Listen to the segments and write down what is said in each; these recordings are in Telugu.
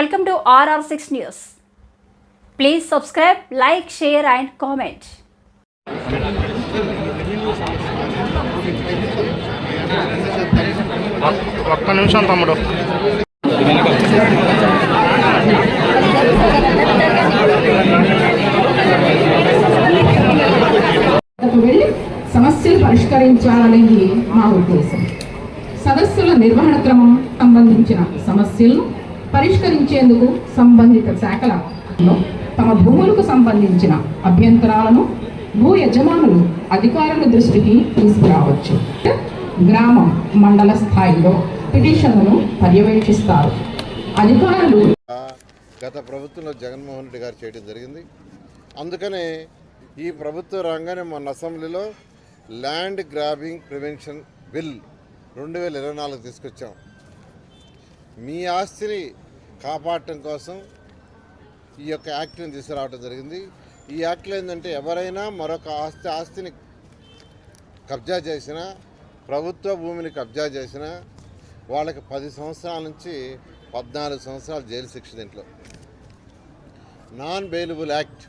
Welcome to RR6 News. Please subscribe, like, share, and comment. ఒక్క నిమిషం తమ్ముడు సమస్యలు పరిష్కరించాలనేది మా ఉద్దేశం సదస్సుల నిర్వహణ క్రమం సంబంధించిన సమస్యలను పరిష్కరించేందుకు సంబంధిత శాఖల తమ భూములకు సంబంధించిన అభ్యంతరాలను భూ యజమానులు అధికారుల దృష్టికి తీసుకురావచ్చు. గ్రామం మండల స్థాయిలో పిటిషన్లను పర్యవేక్షిస్తారు. అధికారులు గత ప్రభుత్వంలో జగన్మోహన్ రెడ్డి గారు చేయడం జరిగింది. అందుకనే ఈ ప్రభుత్వ రంగానే మన అసెంబ్లీలో ల్యాండ్ గ్రాబింగ్ ప్రివెన్షన్ బిల్ రెండు వేల ఇరవై నాలుగు తీసుకొచ్చాం. మీ ఆస్తిని కాపాడటం కోసం ఈ యొక్క యాక్ట్ని తీసుకురావడం జరిగింది. ఈ యాక్ట్లో ఏంటంటే ఎవరైనా మరొక ఆస్తి ఆస్తిని కబ్జా చేసినా ప్రభుత్వ భూమిని కబ్జా చేసినా వాళ్ళకి పది సంవత్సరాల నుంచి పద్నాలుగు సంవత్సరాలు జైలు శిక్ష దీంట్లో. నాన్ బెయిలబుల్ యాక్ట్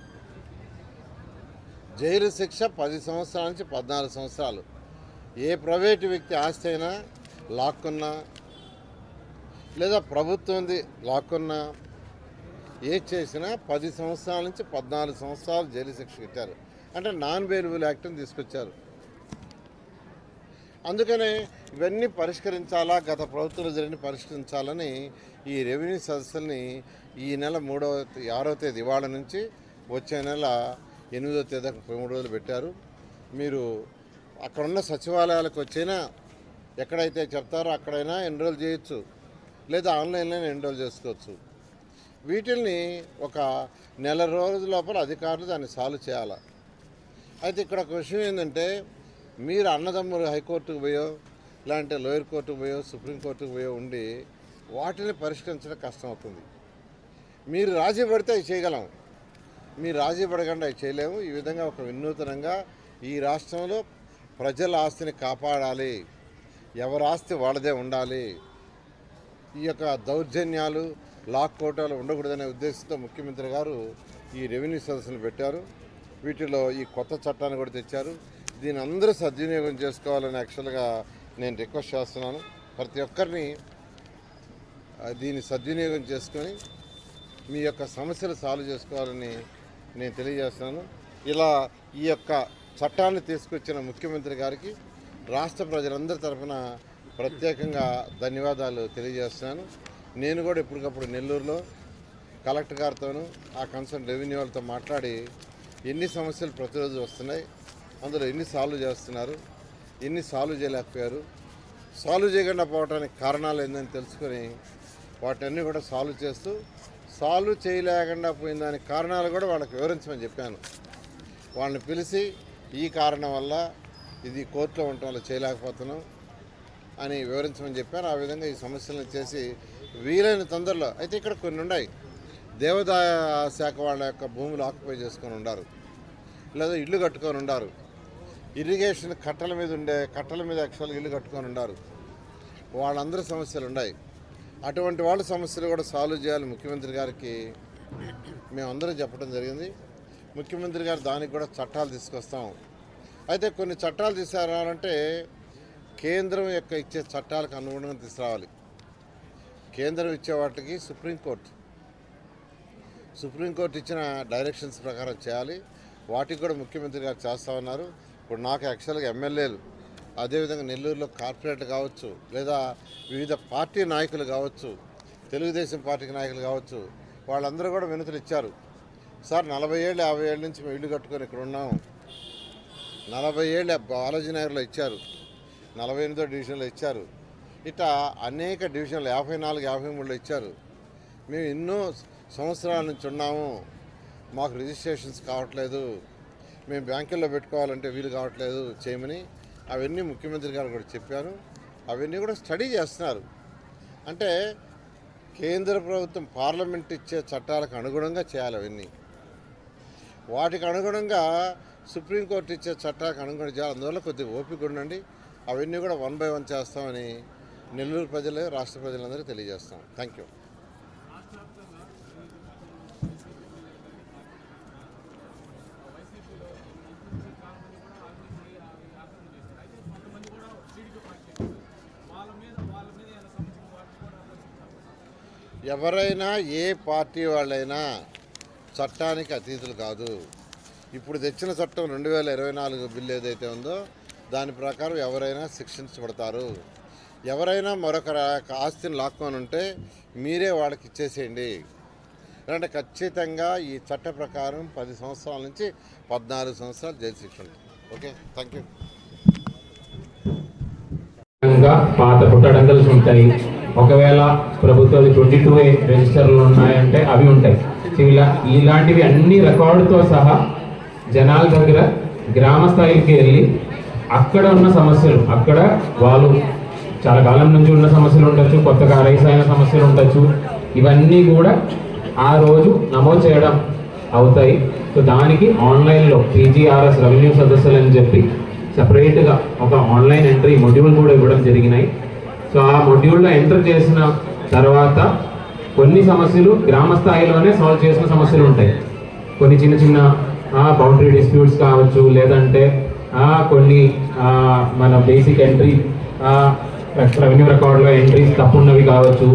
జైలు శిక్ష పది సంవత్సరాల నుంచి పద్నాలుగు సంవత్సరాలు. ఏ ప్రైవేటు వ్యక్తి ఆస్తి అయినా లాక్కున్నా లేదా ప్రభుత్వంది లాక్కున్నా ఏ చేసినా పది సంవత్సరాల నుంచి పద్నాలుగు సంవత్సరాలు జైలు శిక్ష ఇచ్చారు అంటే నాన్ బెయిలబుల్ యాక్ట్ని తీసుకొచ్చారు. అందుకనే ఇవన్నీ పరిష్కరించాలా గత ప్రభుత్వంలో జరిగిన పరిష్కరించాలని ఈ రెవెన్యూ సదస్సుల్ని ఈ నెల మూడవ ఆరో ఆరవ తేదీ ఇవాళ నుంచి వచ్చే నెల ఎనిమిదో తేదీ మూడు రోజులు పెట్టారు. మీరు అక్కడున్న సచివాలయాలకు వచ్చినా ఎక్కడైతే చెప్తారో అక్కడైనా ఎన్రోల్ చేయొచ్చు? లేదా ఆన్లైన్లోనే ఎన్రోల్ చేసుకోవచ్చు. వీటిల్ని ఒక నెల రోజుల లోపల అధికారులు దాన్ని సాల్వ్ చేయాలి. అయితే ఇక్కడ ఒక విషయం ఏంటంటే మీరు అన్నదమ్ములు హైకోర్టుకు పోయో లేదంటే లోయర్ కోర్టుకు పోయో సుప్రీంకోర్టుకు పోయో ఉండి వాటిని పరిష్కరించడం కష్టం అవుతుంది మీరు రాజీ పడితే అవి చేయగలం. మీరు రాజీ పడకుండా అవి చేయలేము. ఈ విధంగా ఒక వినూతనంగా ఈ రాష్ట్రంలో ప్రజల ఆస్తిని కాపాడాలి. ఎవరి ఆస్తి వాళ్ళదే ఉండాలి. ఈ యొక్క దౌర్జన్యాలు లాక్ కోటాలు ఉండకూడదనే ఉద్దేశంతో ముఖ్యమంత్రి గారు ఈ రెవెన్యూ సదస్సులు పెట్టారు. వీటిలో ఈ కొత్త చట్టాన్ని కూడా తెచ్చారు. దీని అందరూ సద్వినియోగం చేసుకోవాలని యాక్చువల్గా నేను రిక్వెస్ట్ చేస్తున్నాను. ప్రతి ఒక్కరిని దీన్ని సద్వినియోగం చేసుకొని మీ యొక్క సమస్యలు సాల్వ్ చేసుకోవాలని నేను తెలియజేస్తున్నాను. ఇలా ఈ యొక్క చట్టాన్ని తీసుకొచ్చిన ముఖ్యమంత్రి గారికి రాష్ట్ర ప్రజలందరి తరఫున ప్రత్యేకంగా ధన్యవాదాలు తెలియజేస్తున్నాను. నేను కూడా ఎప్పటికప్పుడు నెల్లూరులో కలెక్టర్ గారితోనూ ఆ కన్సర్న్ రెవెన్యూ వాళ్ళతో మాట్లాడి ఎన్ని సమస్యలు ప్రతిరోజు వస్తున్నాయి అందులో ఎన్ని సాల్వ్ చేస్తున్నారు ఎన్ని సాల్వ్ చేయలేకపోయారు సాల్వ్ చేయకుండా పోవడానికి కారణాలు ఏందని తెలుసుకొని వాటన్ని కూడా సాల్వ్ చేస్తూ సాల్వ్ చేయలేకుండా పోయిన దానికి కారణాలు కూడా వాళ్ళకి వివరించమని చెప్పాను. వాళ్ళని పిలిచి ఈ కారణం వల్ల ఇది కోర్టులో ఉండటం వల్ల చేయలేకపోతున్నాం. అని వివరించమని చెప్పారు. ఆ విధంగా ఈ సమస్యలను చేసి వీలైన తొందరలో అయితే ఇక్కడ కొన్ని ఉన్నాయి. దేవాదాయ శాఖ వాళ్ళ యొక్క భూములు ఆక్యుపై చేసుకొని ఉండారు. లేదా ఇల్లు కట్టుకొని ఉండారు. ఇరిగేషన్ కట్టల మీద ఉండే కట్టల మీద యాక్చువల్గా ఇల్లు కట్టుకొని ఉండారు. వాళ్ళందరి సమస్యలు ఉన్నాయి. అటువంటి వాళ్ళ సమస్యలు కూడా సాల్వ్ చేయాలి ముఖ్యమంత్రి గారికి. మేమందరం చెప్పడం జరిగింది. ముఖ్యమంత్రి గారు దానికి కూడా చట్టాలు తీసుకొస్తాం అయితే కొన్ని చట్టాలు తీసుకురావాలంటే కేంద్రం యొక్క ఇచ్చే చట్టాలకు అనుగుణంగా తీసుకురావాలి. కేంద్రం ఇచ్చే వాటికి సుప్రీంకోర్టు సుప్రీంకోర్టు ఇచ్చిన డైరెక్షన్స్ ప్రకారం చేయాలి. వాటికి కూడా ముఖ్యమంత్రి గారు చేస్తా ఉన్నారు. ఇప్పుడు నాకు యాక్చువల్గా ఎమ్మెల్యేలు అదేవిధంగా నెల్లూరులో కార్పొరేట్ కావచ్చు లేదా వివిధ పార్టీ నాయకులు కావచ్చు తెలుగుదేశం పార్టీకి నాయకులు కావచ్చు వాళ్ళందరూ కూడా వినతులు ఇచ్చారు. సార్ నలభై ఏళ్ళు యాభై ఏళ్ళ నుంచి మేము ఇల్లు కట్టుకొని ఇక్కడ ఉన్నాము. నలభై ఏళ్ళు బాలాజీ నగర్లో ఇచ్చారు. నలభై ఎనిమిదో డివిజన్లో ఇచ్చారు. ఇట్లా అనేక డివిజన్లు యాభై నాలుగు యాభై మూడులో ఇచ్చారు. మేము ఎన్నో సంవత్సరాల నుంచి ఉన్నాము. మాకు రిజిస్ట్రేషన్స్ కావట్లేదు. మేము బ్యాంకుల్లో పెట్టుకోవాలంటే వీలు కావట్లేదు చేయమని అవన్నీ ముఖ్యమంత్రి గారు కూడా చెప్పాను అవన్నీ కూడా స్టడీ చేస్తున్నారు. అంటే కేంద్ర ప్రభుత్వం పార్లమెంట్ ఇచ్చే చట్టాలకు అనుగుణంగా చేయాలి అవన్నీ. వాటికి అనుగుణంగా సుప్రీంకోర్టు ఇచ్చే చట్టాలకు అనుగుణంగా చేయాలి. అందువల్ల కొద్దిగా ఓపిక ఉండండి. అవన్నీ కూడా వన్ బై వన్ చేస్తామని నెల్లూరు ప్రజలే రాష్ట్ర ప్రజలందరికీ తెలియజేస్తాం. థ్యాంక్ యూ ఎవరైనా ఏ పార్టీ వాళ్ళైనా చట్టానికి అతీతులు కాదు. ఇప్పుడు తెచ్చిన చట్టం రెండు వేల ఇరవై నాలుగు బిల్లు ఏదైతే ఉందో దాని ప్రకారం ఎవరైనా శిక్షించబడతారు. ఎవరైనా మరొక ఆస్తిని లాక్కొని ఉంటే మీరే వాళ్ళకి ఇచ్చేసేయండి. అంటే ఖచ్చితంగా ఈ చట్ట ప్రకారం పది సంవత్సరాల నుంచి పద్నాలుగు సంవత్సరాలు జైలు శిక్ష ఉంటుంది. Okay thank you. విధంగా పాత పుట్టడంగల్స్ ఉంటాయి. ఒకవేళ ప్రభుత్వం ట్వంటీ టూ రిజిస్టర్లు ఉన్నాయంటే అవి ఉంటాయి. ఇలా ఇలాంటివి అన్ని రికార్డుతో సహా జనాల దగ్గర గ్రామ స్థాయికి వెళ్ళి అక్కడ ఉన్న సమస్యలు అక్కడ వాళ్ళు చాలా కాలం నుంచి ఉన్న సమస్యలు ఉండొచ్చు కొత్తగా రైస్ అయిన సమస్యలు ఉండొచ్చు. ఇవన్నీ కూడా ఆ రోజు నమోదు చేయడం అవుతాయి. సో దానికి ఆన్లైన్లో పీజీఆర్ఎస్ రెవెన్యూ సదస్సులు అని చెప్పి సపరేట్గా ఒక ఆన్లైన్ ఎంట్రీ మొడ్యూల్ కూడా ఇవ్వడం జరిగినాయి. సో ఆ మొడ్యూల్లో ఎంటర్ చేసిన తర్వాత కొన్ని సమస్యలు గ్రామ స్థాయిలోనే సాల్వ్ చేసిన సమస్యలు ఉంటాయి. కొన్ని చిన్న చిన్న బౌండరీ డిస్ప్యూట్స్ కావచ్చు లేదంటే కొన్ని మన బేసిక్ ఎంట్రీ రెవెన్యూ రికార్డులో ఎంట్రీస్ తప్పున్నవి కావచ్చు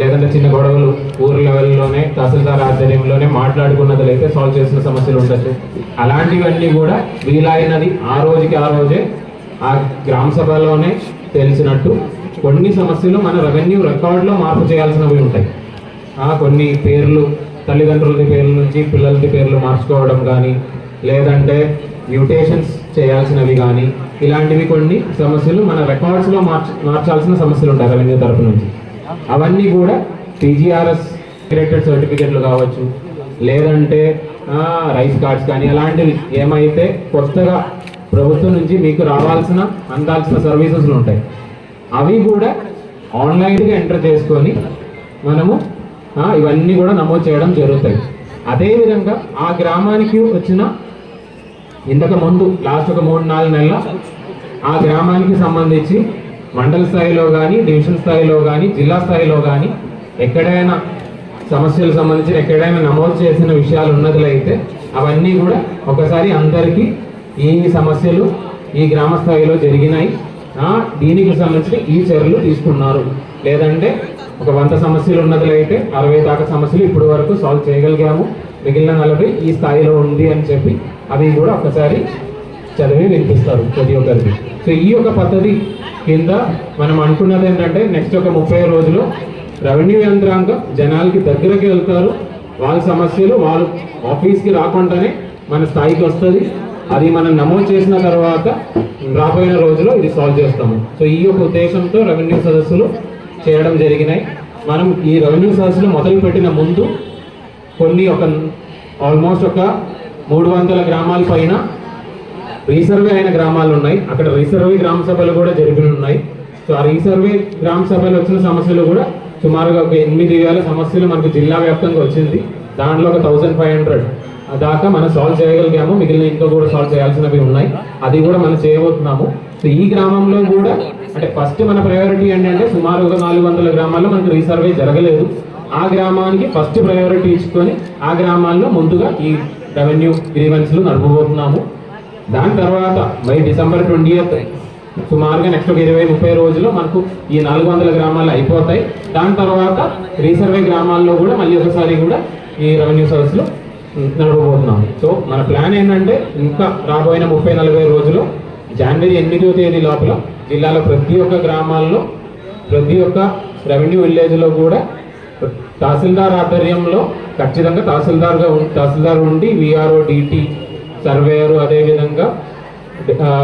లేదంటే చిన్న గొడవలు ఊరు లెవెల్లోనే తహసీల్దార్ ఆధ్వర్యంలోనే మాట్లాడుకున్నది అయితే సాల్వ్ చేసిన సమస్యలు ఉండొచ్చు. అలాంటివన్నీ కూడా వీలైనది ఆ రోజుకి ఆ రోజే ఆ గ్రామ సభలోనే తెలిసినట్టు కొన్ని సమస్యలు మన రెవెన్యూ రికార్డులో మార్పు చేయాల్సినవి ఉంటాయి. కొన్ని పేర్లు తల్లిదండ్రులది పేర్ల నుంచి పిల్లలది పేర్లు మార్చుకోవడం కానీ లేదంటే మ్యూటేషన్స్ చేయాల్సినవి కానీ ఇలాంటివి కొన్ని సమస్యలు మన రికార్డ్స్లో మార్చ మార్చాల్సిన సమస్యలు ఉంటాయి రెవెన్యూ తరపు నుంచి. అవన్నీ కూడా టీజీఆర్ఎస్ క్రియేటెడ్ సర్టిఫికెట్లు కావచ్చు లేదంటే రైస్ కార్డ్స్ కానీ అలాంటివి ఏమైతే కొత్తగా ప్రభుత్వం నుంచి మీకు రావాల్సిన అందాల్సిన సర్వీసెస్లు ఉంటాయి. అవి కూడా ఆన్లైన్గా ఎంటర్ చేసుకొని మనము ఇవన్నీ కూడా నమోదు చేయడం జరుగుతాయి. అదేవిధంగా ఆ గ్రామానికి వచ్చిన ఇంతకు ముందు లాస్ట్ ఒక మూడు నాలుగు నెలల ఆ గ్రామానికి సంబంధించి మండల స్థాయిలో కానీ డివిజన్ స్థాయిలో కానీ జిల్లా స్థాయిలో కానీ ఎక్కడైనా సమస్యలకు సంబంధించి ఎక్కడైనా నమోదు చేసిన విషయాలు ఉన్నట్లయితే అవన్నీ కూడా ఒకసారి అందరికీ ఈ సమస్యలు ఈ గ్రామ స్థాయిలో జరిగినాయి. దీనికి సంబంధించి ఈ చర్యలు తీసుకున్నారు. లేదంటే ఒక వంద సమస్యలు ఉన్నట్లయితే అరవై దాకా సమస్యలు ఇప్పటి వరకు సాల్వ్ చేయగలిగాము. మిగిలిన నలభై ఈ స్థాయిలో ఉంది అని చెప్పి అవి కూడా ఒకసారి చదివి వినిపిస్తారు ప్రతి ఒక్కరికి. సో ఈ యొక్క పద్ధతి కింద మనం అనుకున్నది ఏంటంటే నెక్స్ట్ ఒక ముప్పై రోజులు రెవెన్యూ యంత్రాంగం జనాలకి దగ్గరకి వెళ్తారు. వాళ్ళ సమస్యలు వాళ్ళు ఆఫీస్కి రాకుండానే మన స్థాయికి వస్తుంది. అది మనం నమోదు చేసిన తర్వాత రాబోయే రోజులో ఇది సాల్వ్ చేస్తాము. సో ఈ యొక్క ఉద్దేశంతో రెవెన్యూ సదస్సులు చేయడం జరిగినాయి. మనం ఈ రెవెన్యూ సదస్సులు మొదలు పెట్టిన ముందు కొన్ని ఒక ఆల్మోస్ట్ ఒక మూడు వందల గ్రామాల పైన రీసర్వే అయిన గ్రామాలు ఉన్నాయి. అక్కడ రీసర్వే గ్రామ సభలు కూడా జరిగిన ఉన్నాయి. సో ఆ రీసర్వే గ్రామ సభలు వచ్చిన సమస్యలు కూడా సుమారుగా ఒక ఎనిమిది వేల సమస్యలు మనకు జిల్లా వ్యాప్తంగా వచ్చింది. దాంట్లో ఒక థౌజండ్ ఫైవ్ హండ్రెడ్ దాకా మనం సాల్వ్ చేయగలిగాము మిగిలిన ఇంకా కూడా సాల్వ్ చేయాల్సినవి ఉన్నాయి. అది కూడా మనం చేయబోతున్నాము. సో ఈ గ్రామంలో కూడా అంటే ఫస్ట్ మన ప్రయారిటీ ఏంటంటే సుమారు ఒక నాలుగు వందల గ్రామాల్లో మనకు రీసర్వే జరగలేదు. ఆ గ్రామానికి ఫస్ట్ ప్రయారిటీ ఇచ్చుకొని ఆ గ్రామాల్లో ముందుగా ఈ రెవెన్యూ గ్రీవెన్స్లు నడపబోతున్నాము. దాని తర్వాత బై డిసెంబర్ ట్వంటీ సుమారుగా నెక్స్ట్ ఒక ఇరవై ముప్పై రోజులు మనకు ఈ నాలుగు వందల గ్రామాలు అయిపోతాయి. దాని తర్వాత రీసర్వే గ్రామాల్లో కూడా మళ్ళీ ఒకసారి కూడా ఈ రెవెన్యూ సర్వీస్లో నడవబోతున్నాము సో మన ప్లాన్ ఏంటంటే ఇంకా రాబోయిన ముప్పై నలభై రోజులు జనవరి ఎనిమిదో తేదీ లోపల జిల్లాలో ప్రతి ఒక్క గ్రామాల్లో ప్రతి ఒక్క రెవెన్యూ విలేజ్లో కూడా తహసీల్దార్ ఆధ్వర్యంలో ఖచ్చితంగా తహసీల్దార్గా తహసీల్దార్ ఉండి విఆర్ఓ డిటి సర్వేయరు అదేవిధంగా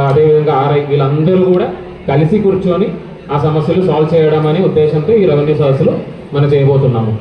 అదేవిధంగా ఆర్ఐ వీళ్ళందరూ కూడా కలిసి కూర్చొని ఆ సమస్యలు సాల్వ్ చేయడం అనే ఉద్దేశంతో ఈ రెవెన్యూ సదస్సులు మనం చేయబోతున్నాము.